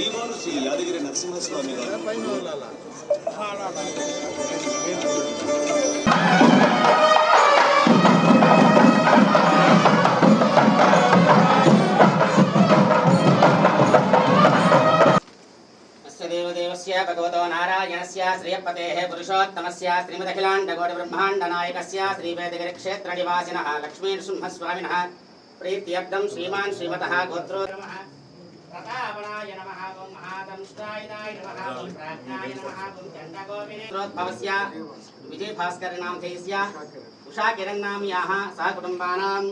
శ్రీమాను శ్రీ యాదగిరి నరసింహస్వామి భగవతో నారాయణస్య శ్రీయపతే పురుషోత్తమస్య శ్రీమదఖిలాండగోడి బ్రహ్మాండ నాయకస్య శ్రీవేదగిరి క్షేత్ర నివాసిన లక్ష్మీనృసింహస్వామిన ప్రీత్యర్థం శ్రీమాన్ శ్రీమత గోత్రోత్తమ రావణాయ నమ ఓం మహాదంష్టాయనాయ నమ ఓం ప్రాజ్ఞాయ నమ ఓం చండగోపినే విజయ భాస్కర్ ఉషా కిరణ్ సహ కుటుంబానాం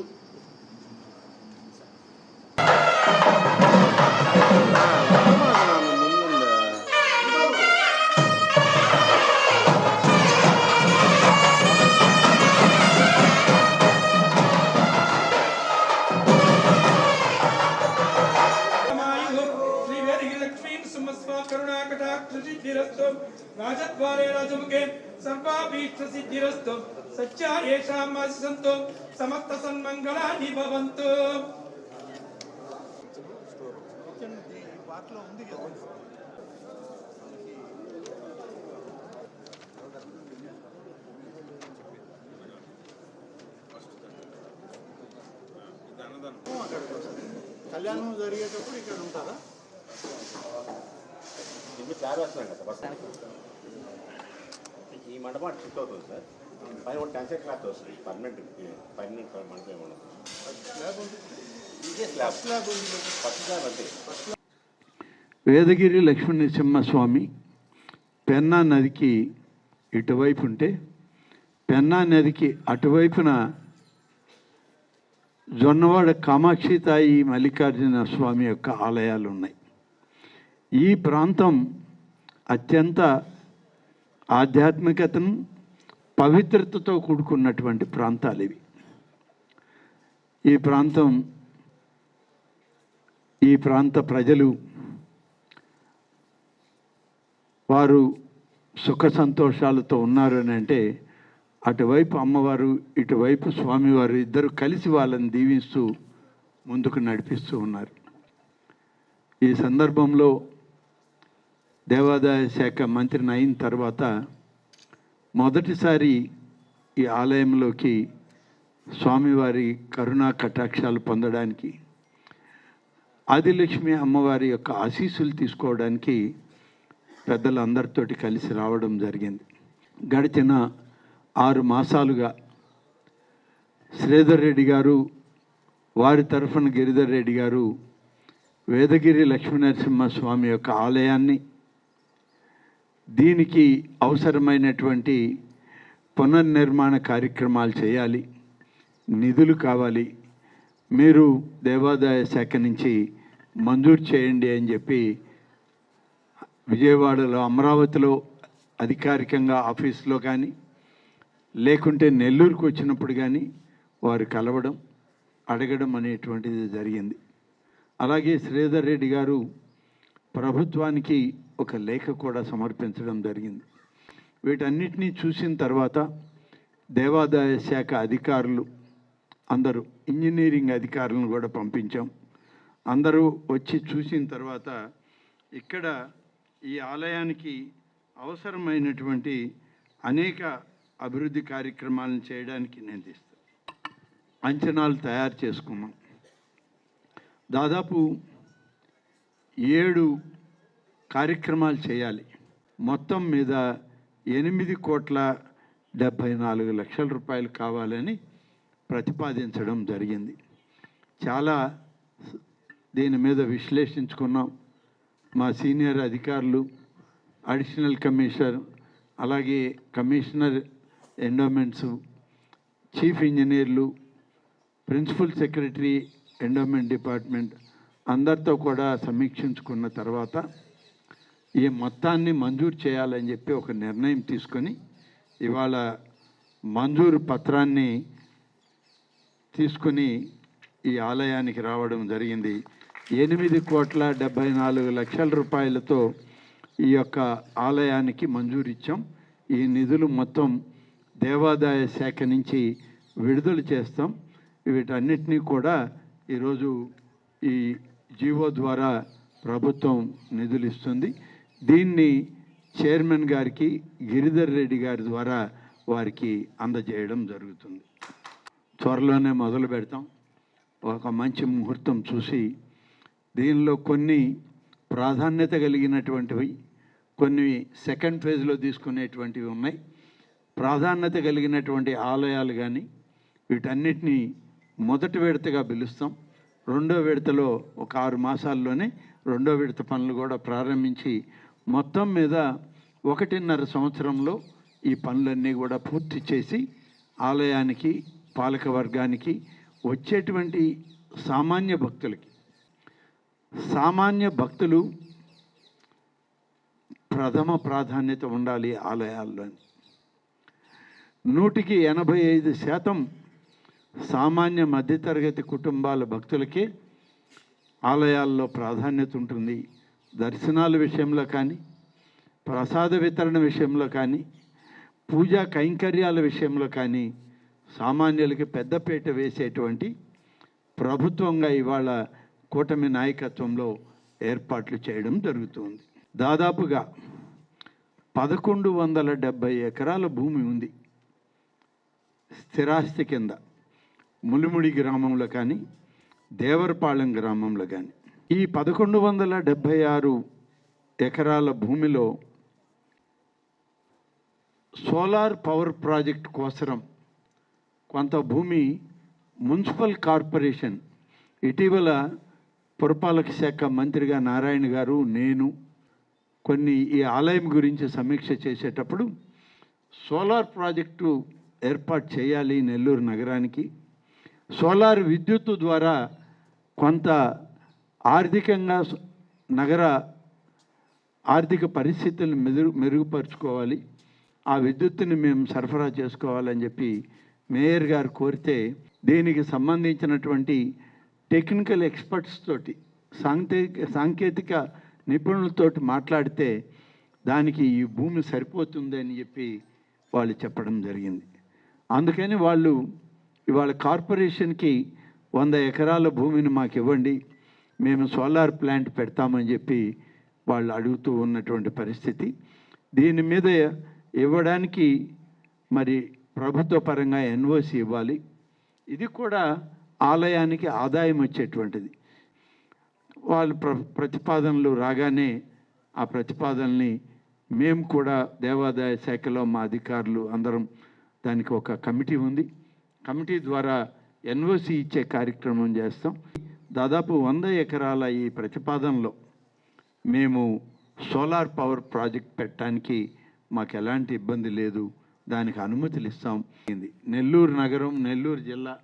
Thank you. సిద్ధిరస్తు రాజద్వారే రాజముఖే సర్వాభీష్ట సిద్ధిరస్తు సత్యా ఏషాం మాసి సమస్త సన్మంగళాని భవంతు కళ్యాణం జరిగేటప్పుడు ఇక్కడ ఉంటారా? ఇది చార్ వేస్తున్నాం కదా బస్ ఈ మండపం అటు షిఫ్ట్ అవుతుంది సార్. పైన ఒక టెన్సెట్ క్లాత్ వస్తుంది పర్మనెంట్ పర్మనెంట్ మండపం ఏమన్నా స్లాబ్ ఉంది ఇదే స్లాబ్. స్లాబ్ ఉంది ఫస్ట్ స్లాబ్ అంతే. వేదగిరి లక్ష్మీనరసింహస్వామి పెన్నా నదికి ఇటువైపు ఉంటే పెన్నా నదికి అటువైపున జొన్నవాడ కామాక్షితాయి మల్లికార్జున స్వామి యొక్క ఆలయాలు ఉన్నాయి. ఈ ప్రాంతం అత్యంత ఆధ్యాత్మికతను పవిత్రతతో కూడుకున్నటువంటి ప్రాంతాలు ఇవి. ఈ ప్రాంతం ఈ ప్రాంత ప్రజలు వారు సుఖ సంతోషాలతో ఉన్నారు అని అంటే అటువైపు అమ్మవారు ఇటువైపు స్వామివారు ఇద్దరు కలిసి వాళ్ళని దీవిస్తూ ముందుకు నడిపిస్తూ ఉన్నారు. ఈ సందర్భంలో దేవాదాయ శాఖ మంత్రిని అయిన తర్వాత మొదటిసారి ఈ ఆలయంలోకి స్వామివారి కరుణా కటాక్షాలు పొందడానికి ఆదిలక్ష్మి అమ్మవారి యొక్క ఆశీస్సులు తీసుకోవడానికి పెద్దలందరితోటి కలిసి రావడం జరిగింది. గడిచిన ఆరు మాసాలుగా శ్రీధర్ రెడ్డి గారు వారి తరఫున గిరిధర్ రెడ్డి గారు వేదగిరి లక్ష్మీనరసింహ స్వామి యొక్క ఆలయాన్ని దీనికి అవసరమైనటువంటి పునర్నిర్మాణ కార్యక్రమాలు చేయాలి నిధులు కావాలి. మీరు దేవాదాయ శాఖ నుంచి మంజూరు చేయండి అని చెప్పి విజయవాడలో అమరావతిలో అధికారికంగా ఆఫీస్లో కానీ లేకుంటే నెల్లూరుకు వచ్చినప్పుడు కానీ వారు కలవడం అడగడం అనేటువంటిది జరిగింది. అలాగే శ్రీధర్ రెడ్డి గారు ప్రభుత్వానికి ఒక లేఖ కూడా సమర్పించడం జరిగింది. వీటన్నిటినీ చూసిన తర్వాత దేవాదాయ శాఖ అధికారులు అందరూ ఇంజనీరింగ్ అధికారులను కూడా పంపించాం. అందరూ వచ్చి చూసిన తర్వాత ఇక్కడ ఈ ఆలయానికి అవసరమైనటువంటి అనేక అభివృద్ధి కార్యక్రమాలను చేయడానికి నేను తీస్తాను అంచనాలు తయారు చేసుకున్నాం. దాదాపు ఏడు కార్యక్రమాలు చేయాలి. మొత్తం మీద ఎనిమిది కోట్ల డెబ్భై నాలుగు లక్షల రూపాయలు కావాలని ప్రతిపాదించడం జరిగింది. చాలా దీని మీద విశ్లేషించుకున్నాం. మా సీనియర్ అధికారులు అడిషనల్ కమిషనర్ అలాగే కమిషనర్ ఎండోమెంట్స్ చీఫ్ ఇంజనీర్లు ప్రిన్సిపల్ సెక్రటరీ ఎండోమెంట్ డిపార్ట్మెంట్ అందరితో కూడా సమీక్షించుకున్న తర్వాత ఈ మొత్తాన్ని మంజూరు చేయాలని చెప్పి ఒక నిర్ణయం తీసుకొని ఇవాళ మంజూరు పత్రాన్ని తీసుకుని ఈ ఆలయానికి రావడం జరిగింది. ఎనిమిది కోట్ల డెబ్భై నాలుగు లక్షల రూపాయలతో ఈ యొక్క ఆలయానికి మంజూరు ఇచ్చాం. ఈ నిధులు మొత్తం దేవాదాయ శాఖ నుంచి విడుదల చేస్తాం. వీటన్నిటినీ కూడా ఈరోజు ఈ జీవో ద్వారా ప్రభుత్వం నిధులు ఇస్తుంది. దీన్ని చైర్మన్ గారికి గిరిధర్ రెడ్డి గారి ద్వారా వారికి అందజేయడం జరుగుతుంది. త్వరలోనే మొదలు పెడతాం. ఒక మంచి ముహూర్తం చూసి దీనిలో కొన్ని ప్రాధాన్యత కలిగినటువంటివి కొన్ని సెకండ్ ఫేజ్లో తీసుకునేటువంటివి ఉన్నాయి. ప్రాధాన్యత కలిగినటువంటి ఆలయాలు కానీ వీటన్నిటినీ మొదటి విడతగా పిలుస్తాం. రెండో విడతలో ఒక ఆరు మాసాల్లోనే రెండో విడత పనులు కూడా ప్రారంభించి మొత్తం మీద ఒకటిన్నర సంవత్సరంలో ఈ పనులన్నీ కూడా పూర్తి చేసి ఆలయానికి పాలక వర్గానికి వచ్చేటువంటి సామాన్య భక్తులకి. సామాన్య భక్తులు ప్రథమ ప్రాధాన్యత ఉండాలి ఆలయాల్లో నూటికి ఎనభై ఐదు శాతం సామాన్య మధ్యతరగతి కుటుంబాల భక్తులకే ఆలయాల్లో ప్రాధాన్యత ఉంటుంది. దర్శనాల విషయంలో కానీ ప్రసాద వితరణ విషయంలో కానీ పూజా కైంకర్యాల విషయంలో కానీ సామాన్యులకి పెద్దపీట వేసేటువంటి ప్రభుత్వంగా ఇవాళ కూటమి నాయకత్వంలో ఏర్పాట్లు చేయడం జరుగుతుంది. దాదాపుగా పదకొండు వందల డెబ్భై ఎకరాల భూమి ఉంది. స్థిరాస్తి కింద ములిముడి గ్రామంలో కానీ దేవరపాళెం గ్రామంలో కానీ. ఈ పదకొండు వందల డెబ్భై ఆరు ఎకరాల భూమిలో సోలార్ పవర్ ప్రాజెక్ట్ కోసరం కొంత భూమి మున్సిపల్ కార్పొరేషన్ ఇటీవల పురపాలక శాఖ మంత్రిగా నారాయణ గారు నేను కొన్ని ఈ ఆలయం గురించి సమీక్ష చేసేటప్పుడు సోలార్ ప్రాజెక్టు ఏర్పాటు చేయాలి నెల్లూరు నగరానికి. సోలార్ విద్యుత్తు ద్వారా కొంత ఆర్థికంగా నగర ఆర్థిక పరిస్థితులను మెరుగు మెరుగుపరుచుకోవాలి. ఆ విద్యుత్తుని మేము సరఫరా చేసుకోవాలని చెప్పి మేయర్ గారు కోరితే దీనికి సంబంధించినటువంటి టెక్నికల్ ఎక్స్పర్ట్స్ తోటి సాంకేతిక సాంకేతిక నిపుణులతోటి మాట్లాడితే దానికి ఈ భూమి సరిపోతుంది అని చెప్పి వాళ్ళు చెప్పడం జరిగింది. అందుకని వాళ్ళు ఇవాళ కార్పొరేషన్కి వంద ఎకరాల భూమిని మాకు ఇవ్వండి మేము సోలార్ ప్లాంట్ పెడతామని చెప్పి వాళ్ళు అడుగుతూ ఉన్నటువంటి పరిస్థితి. దీని మీద ఇవ్వడానికి మరి ప్రభుత్వ పరంగా ఎన్ఓసి ఇవ్వాలి. ఇది కూడా ఆలయానికి ఆదాయం వచ్చేటువంటిది. వాళ్ళు ప్ర ప్రతిపాదనలు రాగానే ఆ ప్రతిపాదనని మేము కూడా దేవాదాయ శాఖలో మా అధికారులు అందరం దానికి ఒక కమిటీ ఉంది. కమిటీ ద్వారా ఎన్ఓసి ఇచ్చే కార్యక్రమం చేస్తాం. దాదాపు వంద ఎకరాల ఈ ప్రతిపాదనలో మేము సోలార్ పవర్ ప్రాజెక్ట్ పెట్టడానికి మాకు ఎలాంటి ఇబ్బంది లేదు దానికి అనుమతులు ఇస్తాం. ఇది నెల్లూరు నగరం నెల్లూరు జిల్లా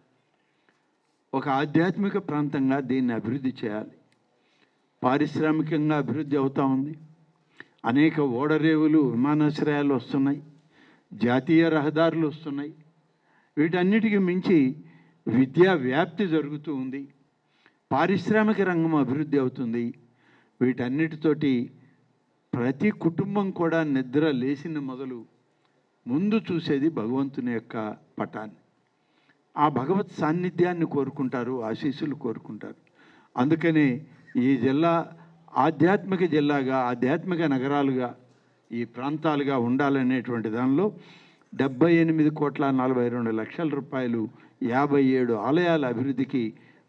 ఒక ఆధ్యాత్మిక ప్రాంతంగా దీన్ని అభివృద్ధి చేయాలి. పారిశ్రామికంగా అభివృద్ధి అవుతూ ఉంది. అనేక ఓడరేవులు విమానాశ్రయాలు వస్తున్నాయి. జాతీయ రహదారులు వస్తున్నాయి. వీటన్నిటికి మించి విద్యా వ్యాప్తి జరుగుతూ ఉంది. పారిశ్రామిక రంగం అభివృద్ధి అవుతుంది. వీటన్నిటితోటి ప్రతి కుటుంబం కూడా నిద్ర లేచిన మొదలు ముందు చూసేది భగవంతుని యొక్క పటాన్ని. ఆ భగవత్ సాన్నిధ్యాన్ని కోరుకుంటారు ఆశీస్సులు కోరుకుంటారు. అందుకనే ఈ జిల్లా ఆధ్యాత్మిక జిల్లాగా ఆధ్యాత్మిక నగరాలుగా ఈ ప్రాంతాలుగా ఉండాలనేటువంటి దానిలో డెబ్బై ఎనిమిది కోట్ల నలభై రెండు లక్షల రూపాయలు యాభై ఏడు ఆలయాల అభివృద్ధికి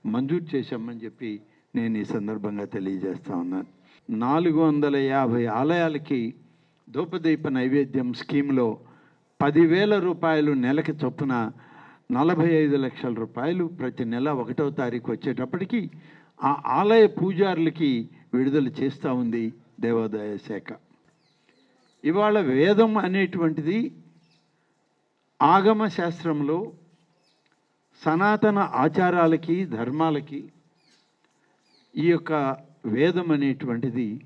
మంజూరు చేశామని చెప్పి నేను ఈ సందర్భంగా తెలియజేస్తా ఉన్నాను నాలుగు వందల యాభై ఆలయాలకి ధూపదీప నైవేద్యం స్కీమ్లో పదివేల రూపాయలు నెలకి చొప్పున నలభై ఐదు లక్షల రూపాయలు ప్రతి నెల ఒకటో తారీఖు వచ్చేటప్పటికి ఆ ఆలయ పూజారులకి విడుదల చేస్తూ ఉంది దేవాదాయ శాఖ. ఇవాళ వేదం అనేటువంటిది ఆగమ శాస్త్రంలో సనాతన ఆచారాలకి ధర్మాలకి ఈ యొక్క వేదం అనేటువంటిది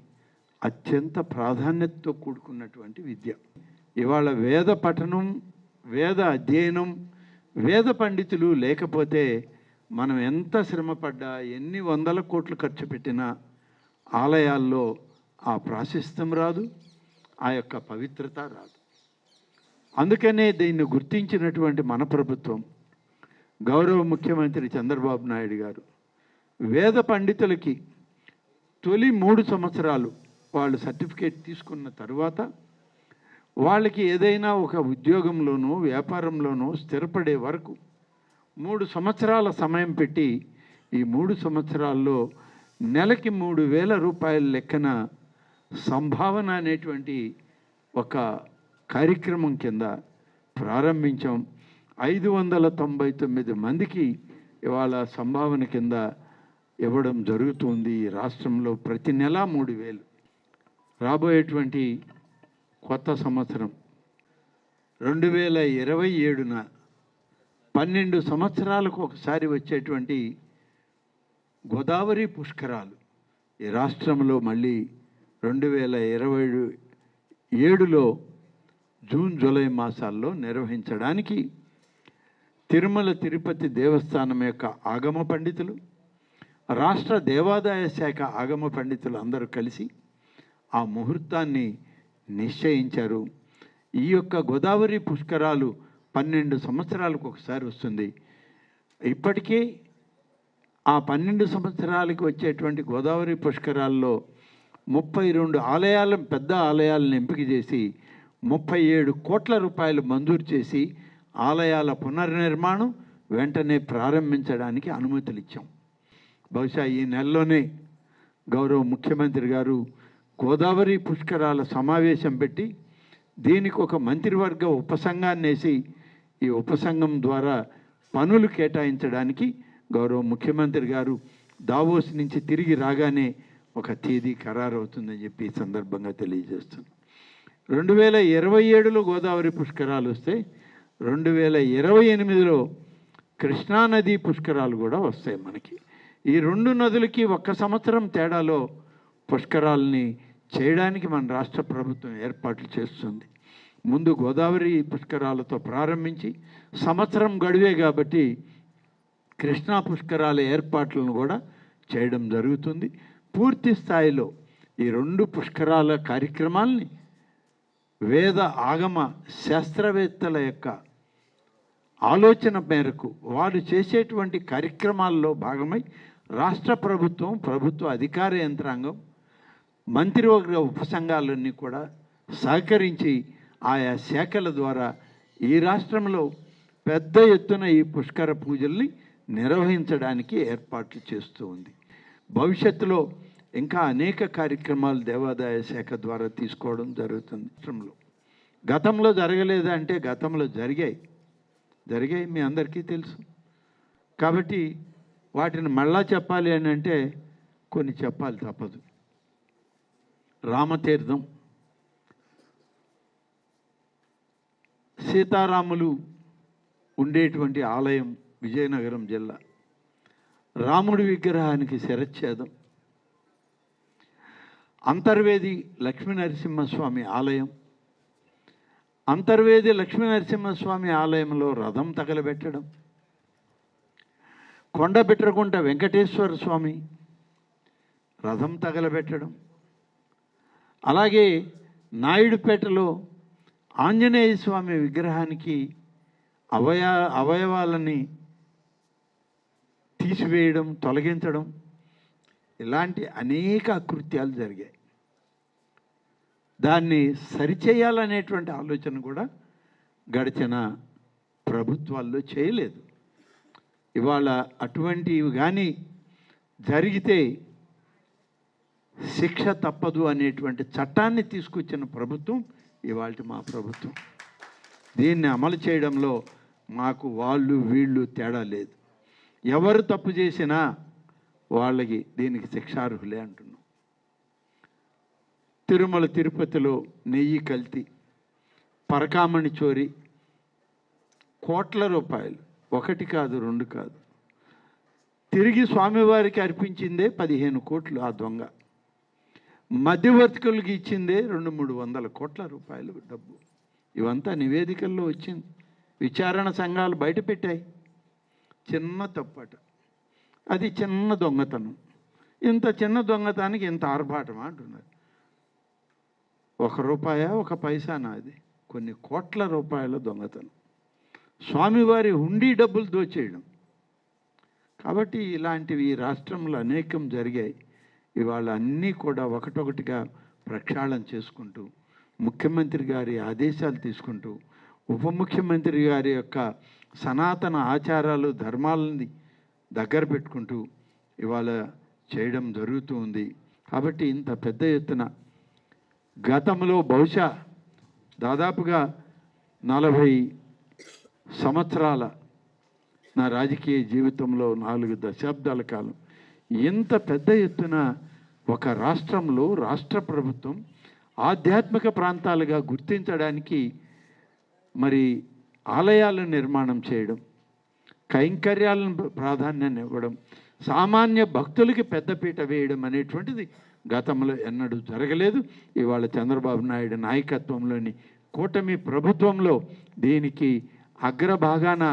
అత్యంత ప్రాధాన్యతతో కూడుకున్నటువంటి విద్య. ఇవాళ వేద పఠనం వేద అధ్యయనం వేద పండితులు లేకపోతే మనం ఎంత శ్రమపడ్డా ఎన్ని వందల కోట్లు ఖర్చు పెట్టినా ఆలయాల్లో ఆ ప్రాశస్త్యం రాదు ఆ యొక్క పవిత్రత రాదు. అందుకనే దీన్ని గుర్తించినటువంటి మన ప్రభుత్వం గౌరవ ముఖ్యమంత్రి చంద్రబాబు నాయుడు గారు వేద పండితులకి తొలి మూడు సంవత్సరాలు వాళ్ళు సర్టిఫికేట్ తీసుకున్న తర్వాత వాళ్ళకి ఏదైనా ఒక ఉద్యోగంలోనో వ్యాపారంలోనో స్థిరపడే వరకు మూడు సంవత్సరాల సమయం పెట్టి ఈ మూడు సంవత్సరాల్లో నెలకి మూడు వేల రూపాయల లెక్కన సంభావన అనేటువంటి ఒక కార్యక్రమం కింద ప్రారంభించాం. ఐదు వందల తొంభై తొమ్మిది మందికి ఇవాళ సంభావన కింద ఇవ్వడం జరుగుతుంది ఈ రాష్ట్రంలో ప్రతి నెల మూడు వేలు. రాబోయేటువంటి కొత్త సంవత్సరం రెండు వేల ఇరవై ఏడున పన్నెండు సంవత్సరాలకు ఒకసారి వచ్చేటువంటి గోదావరి పుష్కరాలు ఈ రాష్ట్రంలో మళ్ళీ రెండు వేల ఇరవై ఏడులో జూన్ జూలై మాసాల్లో నిర్వహించడానికి తిరుమల తిరుపతి దేవస్థానం యొక్క ఆగమ పండితులు రాష్ట్ర దేవాదాయ శాఖ ఆగమ పండితులు అందరూ కలిసి ఆ ముహూర్తాన్ని నిశ్చయించారు. ఈ యొక్క గోదావరి పుష్కరాలు పన్నెండు సంవత్సరాలకు ఒకసారి వస్తుంది. ఇప్పటికీ ఆ పన్నెండు సంవత్సరాలకు వచ్చేటువంటి గోదావరి పుష్కరాల్లో ముప్పై రెండు ఆలయాల పెద్ద ఆలయాలను ఎంపిక చేసి ముప్పై ఏడు కోట్ల రూపాయలు మంజూరు చేసి ఆలయాల పునర్నిర్మాణం వెంటనే ప్రారంభించడానికి అనుమతులు ఇచ్చాం బహుశా ఈ నెలలోనే గౌరవ ముఖ్యమంత్రి గారు గోదావరి పుష్కరాల సమావేశం పెట్టి దీనికి ఒక మంత్రివర్గ ఉపసంఘాన్ని వేసి ఈ ఉపసంఘం ద్వారా పనులు కేటాయించడానికి గౌరవ ముఖ్యమంత్రి గారు దావోస్ నుంచి తిరిగి రాగానే ఒక తేదీ ఖరారవుతుందని చెప్పి ఈ సందర్భంగా తెలియజేస్తున్నాను రెండు వేల ఇరవై ఏడులో గోదావరి పుష్కరాలు వస్తే రెండు వేల ఇరవై ఎనిమిదిలో కృష్ణానది పుష్కరాలు కూడా వస్తాయి మనకి. ఈ రెండు నదులకి ఒక్క సంవత్సరం తేడాలో పుష్కరాలని చేయడానికి మన రాష్ట్ర ప్రభుత్వం ఏర్పాట్లు చేస్తుంది. ముందు గోదావరి పుష్కరాలతో ప్రారంభించి సంవత్సరం గడువే కాబట్టి కృష్ణా పుష్కరాల ఏర్పాట్లను కూడా చేయడం జరుగుతుంది. పూర్తి స్థాయిలో ఈ రెండు పుష్కరాల కార్యక్రమాల్ని వేద ఆగమ శాస్త్రవేత్తల యొక్క ఆలోచన మేరకు వారు చేసేటువంటి కార్యక్రమాల్లో భాగమై రాష్ట్ర ప్రభుత్వం ప్రభుత్వ అధికార యంత్రాంగం మంత్రివర్గ ఉపసంఘాలన్నీ కూడా సహకరించి ఆయా శాఖల ద్వారా ఈ రాష్ట్రంలో పెద్ద ఎత్తున ఈ పుష్కర పూజల్ని నిర్వహించడానికి ఏర్పాట్లు చేస్తూ ఉంది. భవిష్యత్తులో ఇంకా అనేక కార్యక్రమాలు దేవాదాయ శాఖ ద్వారా తీసుకోవడం జరుగుతుంది. రాష్ట్రంలో గతంలో జరగలేదా అంటే గతంలో జరిగాయి. జరిగాయి మీ అందరికీ తెలుసు. కాబట్టి వాటిని మళ్ళా చెప్పాలి అని అంటే కొన్ని చెప్పాలి తప్పదు. రామతీర్థం. సీతారాములు ఉండేటువంటి ఆలయం విజయనగరం జిల్లా. రాముడి విగ్రహానికి శిరచ్ఛేదం. అంతర్వేది లక్ష్మీనరసింహస్వామి ఆలయం. అంతర్వేది లక్ష్మీనరసింహస్వామి ఆలయంలో రథం తగలబెట్టడం. కొండబెట్టకుంట వెంకటేశ్వర స్వామి రథం తగలబెట్టడం. అలాగే నాయుడుపేటలో ఆంజనేయ స్వామి విగ్రహానికి అవయ అవయవాలని తీసివేయడం తొలగించడం. ఇలాంటి అనేక అకృత్యాలు జరిగాయి. దాన్ని సరిచేయాలనేటువంటి ఆలోచన కూడా గడిచిన ప్రభుత్వాల్లో చేయలేదు. ఇవాళ అటువంటివి కానీ జరిగితే శిక్ష తప్పదు అనేటువంటి చట్టాన్ని తీసుకొచ్చిన ప్రభుత్వం ఇవాళ మా ప్రభుత్వం. దీన్ని అమలు చేయడంలో మాకు వాళ్ళు వీళ్ళు తేడా లేదు. ఎవరు తప్పు చేసినా వాళ్ళకి దీనికి శిక్షార్హులే అంటున్నారు. తిరుమల తిరుపతిలో నెయ్యి కల్తీ పరకామణి చోరీ కోట్ల రూపాయలు. ఒకటి కాదు రెండు కాదు. తిరిగి స్వామివారికి అర్పించిందే పదిహేను కోట్లు ఆ దొంగ. మధ్యవర్తికులకి ఇచ్చిందే రెండు మూడు వందల కోట్ల రూపాయలు డబ్బు. ఇవంతా నివేదికల్లో వచ్చింది. విచారణ సంఘాలు బయట పెట్టాయి చిన్న తప్పట. అది చిన్న దొంగతనం. ఇంత చిన్న దొంగతనానికి ఇంత ఆర్భాటమా అంటున్నారు. ఒక రూపాయ ఒక పైసానా అది కొన్ని కోట్ల రూపాయల దొంగతనం. స్వామివారి హుండీ డబ్బులు దోచేయడం. కాబట్టి ఇలాంటివి ఈ రాష్ట్రంలో అనేకం జరిగాయి. ఇవాళ అన్నీ కూడా ఒకటొకటిగా ప్రక్షాళన చేసుకుంటూ ముఖ్యమంత్రి గారి ఆదేశాలు తీసుకుంటూ ఉప ముఖ్యమంత్రి గారి యొక్క సనాతన ఆచారాలు ధర్మాలని దగ్గర పెట్టుకుంటూ ఇవాళ చేయడం జరుగుతూ ఉంది. కాబట్టి ఇంత పెద్ద ఎత్తున గతంలో బహుశా దాదాపుగా నలభై సంవత్సరాల నా రాజకీయ జీవితంలో నాలుగు దశాబ్దాల కాలం. ఇంత పెద్ద ఎత్తున ఒక రాష్ట్రంలో రాష్ట్ర ప్రభుత్వం ఆధ్యాత్మిక ప్రాంతాలుగా గుర్తించడానికి మరి ఆలయాల నిర్మాణం చేయడం కైంకర్యాలను ప్రాధాన్యాన్ని ఇవ్వడం సామాన్య భక్తులకి పెద్దపీట వేయడం అనేటువంటిది గతంలో ఎన్నడూ జరగలేదు. ఇవాళ చంద్రబాబు నాయుడు నాయకత్వంలోని కూటమి ప్రభుత్వంలో దీనికి అగ్రభాగాన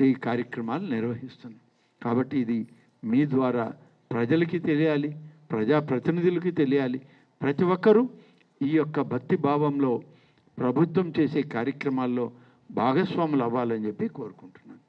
ఈ కార్యక్రమాలు నిర్వహిస్తుంది కాబట్టి ఇది మీ ద్వారా ప్రజలకి తెలియాలి ప్రజాప్రతినిధులకి తెలియాలి. ప్రతి ఒక్కరూ ఈ యొక్క భక్తి భావంలో ప్రభుత్వం చేసే కార్యక్రమాల్లో భాగస్వాములు అవ్వాలని చెప్పి కోరుకుంటున్నాను.